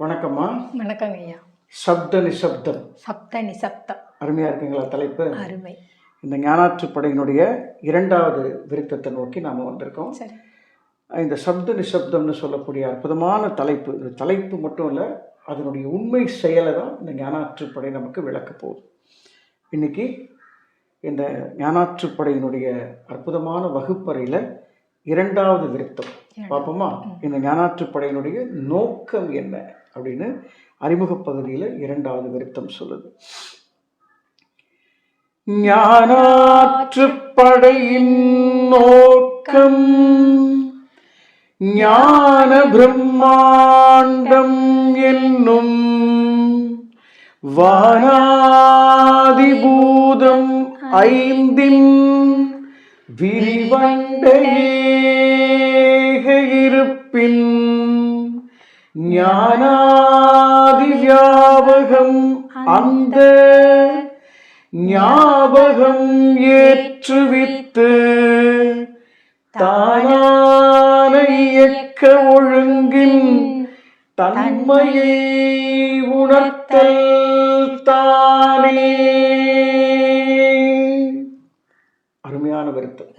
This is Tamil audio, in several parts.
வணக்கம்மா. வணக்கங்க ஐயா. சப்த நிசப்தம். சப்த நிசப்தம். அருமையாக இருக்குங்களா தலைப்பு? அருமை. இந்த ஞானாற்றுப் படையினுடைய இரண்டாவது விருத்தத்தை நோக்கி நாம் வந்திருக்கோம். இந்த சப்த நிசப்தம்னு சொல்லக்கூடிய அற்புதமான தலைப்பு. இது தலைப்பு மட்டும் இல்லை அதனுடைய உண்மை செயலை தான் இந்த ஞானாற்றுப் படை நமக்கு விளக்க போகுது. இன்னைக்கு இந்த ஞானாற்றுப் படையினுடைய அற்புதமான வகுப்பறையில் இரண்டாவது விருத்தம். பார்ப்போமா இந்த ஞானாற்றுப் படையினுடைய நோக்கம் என்ன? அப்படின்னு அறிமுகப் பகுதியில் இரண்டாவது விருத்தம் சொல்லுது. ஞானாற்றுப்படையின் நோக்கம் ஞான பிரம்மாண்டம் என்னும் வானாதிபூதம் ஐந்தின் விரிவண்ட ஞானாதி வியாபகம் அந்த ஞாபகம் ஏற்றுவித்து தானான இயக்க ஒழுங்கின் தன்மையை உணர்த்தல் தானே. அருமையான வருத்தம்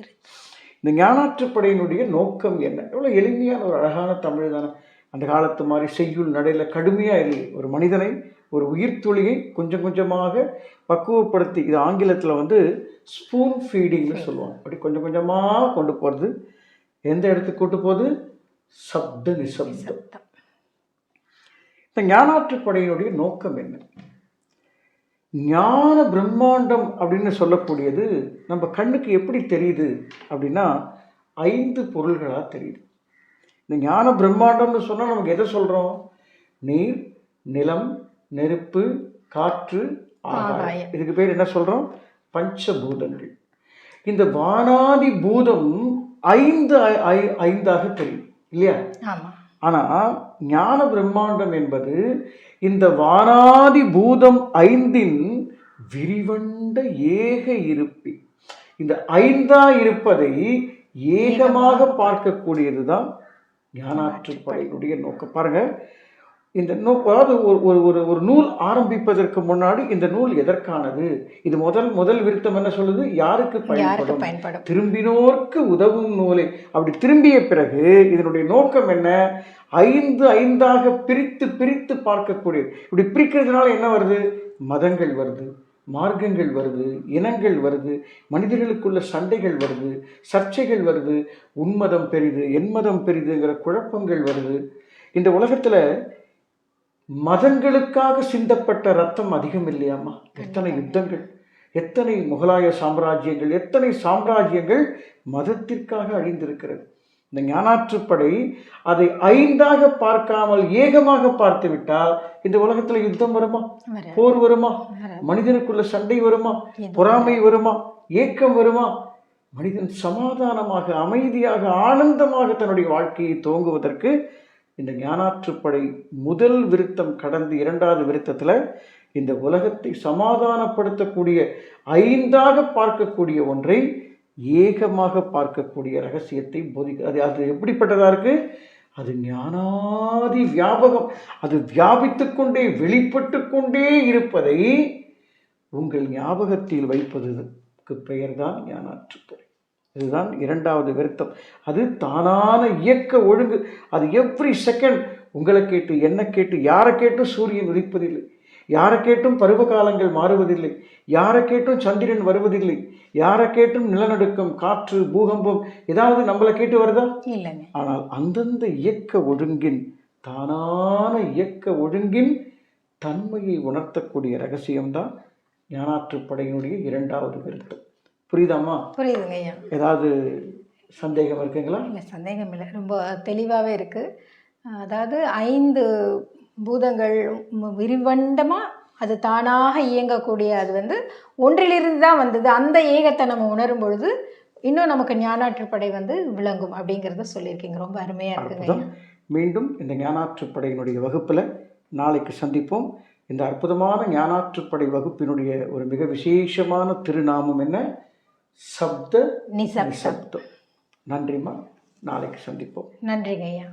இந்த ஞானாற்றுப்படையினுடைய நோக்கம் என்ன? எவ்வளோ எளிமையான ஒரு அழகான தமிழ் தானே. அந்த காலத்து மாதிரி செய்யுள் நடையில் கடுமையாக இல்லை ஒரு மனிதனை ஒரு உயிர்த்துளியை கொஞ்சம் கொஞ்சமாக பக்குவப்படுத்தி இது ஆங்கிலத்தில் வந்து ஸ்பூன் ஃபீடிங்னு சொல்லுவாங்க. அப்படி கொஞ்சம் கொஞ்சமாக கொண்டு போகிறது எந்த இடத்துக்கு கொண்டு போகுது? சப்த நிசப்தம். சப்தம் இந்த ஞானாற்றுப்படையினுடைய நோக்கம் என்ன? ஞான பிரம்மாண்டம் அப்படின்னு சொல்லக்கூடியது நம்ம கண்ணுக்கு எப்படி தெரியுது அப்படின்னா ஐந்து பொருள்களாக தெரியுது. இந்த ஞான பிரம்மாண்டம்னு சொன்னால் நமக்கு எதை சொல்கிறோம் நீர் நிலம் நெருப்பு காற்று ஆகாயம். இதுக்கு பேர் என்ன சொல்கிறோம் பஞ்சபூதங்கள். இந்த வானாதி பூதம் ஐந்து ஐந்தாக தெரியும் இல்லையா? ஆனால் ஞான பிரம்மாண்டம் என்பது இந்த வானாதி பூதம் ஐந்தின் விரிவண்ட ஏக இருப்பி. இந்த ஐந்தா இருப்பதை ஏகமாக பார்க்கக்கூடியது தான் ஞானாற்றுப்படையினுடைய நோக்கம். பாருங்க இந்த நோ அதாவது ஒரு ஒரு ஒரு ஒரு நூல் ஆரம்பிப்பதற்கு முன்னாடி இந்த நூல் எதற்கானது? இது முதல் முதல் விருத்தம் என்ன சொல்லுது? யாருக்கு பயன்படும்? திரும்பினோர்க்கு உதவும் நூலை. அப்படி திரும்பிய பிறகு இதனுடைய நோக்கம் என்ன? ஐந்து ஐந்தாக பிரித்து பிரித்து பார்க்கக்கூடியது. இப்படி பிரிக்கிறதுனால என்ன வருது? மதங்கள் வருது. மார்க்கங்கள் வருது இனங்கள் வருது மனிதர்களுக்குள்ள சண்டைகள் வருது சர்ச்சைகள் வருது உன்மதம் பெரிது என்மதம் பெரிதுங்கிற குழப்பங்கள் வருது. இந்த உலகத்தில் மதங்களுக்காக சிந்தப்பட்ட ரத்தம் அதிகம் இல்லையாம்மா? எத்தனை யுத்தங்கள் எத்தனை முகலாய சாம்ராஜ்யங்கள் எத்தனை சாம்ராஜ்யங்கள் மதத்திற்காக அழிந்திருக்கிறது? இந்த ஞானாற்றுப்படை அதை ஐந்தாக பார்க்காமல் ஏகமாக பார்த்து விட்டால் இந்த உலகத்தில் யுத்தம் வருமா? வர போர் வருமா? வர மனிதனுக்குள்ள சண்டை வருமா? பொறாமை வருமா? ஏக்கம் வருமா? மனிதன் சமாதானமாக அமைதியாக ஆனந்தமாக தன்னுடைய வாழ்க்கையை துவங்குவதற்கு இந்த ஞானாற்றுப்படை முதல் விருத்தம் கடந்து இரண்டாவது விருத்தத்தில் இந்த உலகத்தை சமாதானப்படுத்தக்கூடிய ஐந்தாக பார்க்கக்கூடிய ஒன்றை ஏகமாக பார்க்கக்கூடிய ரகசியத்தை போதிக்க அது அது எப்படிப்பட்டதாக இருக்குது அது ஞானாதி வியாபகம். அது வியாபித்து கொண்டே வெளிப்பட்டு கொண்டே இருப்பதை உங்கள் ஞாபகத்தில் வைப்பதற்கு பெயர்தான் ஞானாற்றுத்துறை இதுதான் இரண்டாவது விருத்தம். அது தானான இயக்க ஒழுங்கு. அது எவ்ரி செகண்ட் உங்களை கேட்டு என்ன கேட்டு யாரை கேட்டும் சூரியன் உதிப்பதில்லை? யாரை கேட்டும் பருவ காலங்கள் மாறுவதில்லை. யாரை கேட்டும் சந்திரன் வருவதில்லை. யாரை கேட்டும் நிலநடுக்கம் காற்று பூகம்பம் ஏதாவது நம்மளை கேட்டு வருதா? இல்லைங்க. ஆனால் அந்தந்த இயக்க ஒழுங்கின் தானான இயக்க ஒழுங்கின் தன்மையை உணர்த்தக்கூடிய ரகசியம்தான் ஞானாற்றுப்படையினுடைய இரண்டாவது விருத்தம் புரியுதாம்மா? புரியுதுங்க ஏதாவது சந்தேகம் இருக்குங்களா? இல்லை சந்தேகம் இல்லை. ரொம்ப தெளிவாகவே இருக்குது அதாவது ஐந்து பூதங்கள் ம- விரிவண்டமா அது தானாக இயங்கக்கூடிய அது வந்து ஒன்றிலிருந்து தான் வந்தது. அந்த ஏகத்தை நம்ம உணரும் பொழுது இன்னும் நமக்கு ஞானாற்றுப்படை வந்து விளங்கும் அப்படிங்கிறத சொல்லியிருக்கீங்க. ரொம்ப அருமையாக இருக்குங்க மீண்டும் இந்த ஞானாற்றுப்படையினுடைய வகுப்பில் நாளைக்கு சந்திப்போம். இந்த அற்புதமான ஞானாற்றுப்படை வகுப்பினுடைய ஒரு மிக விசேஷமான திருநாமம் என்ன? சப்த நிசப்தம். நன்றிம்மா. நாளைக்கு சந்திப்போம். நன்றிங்க ஐயா.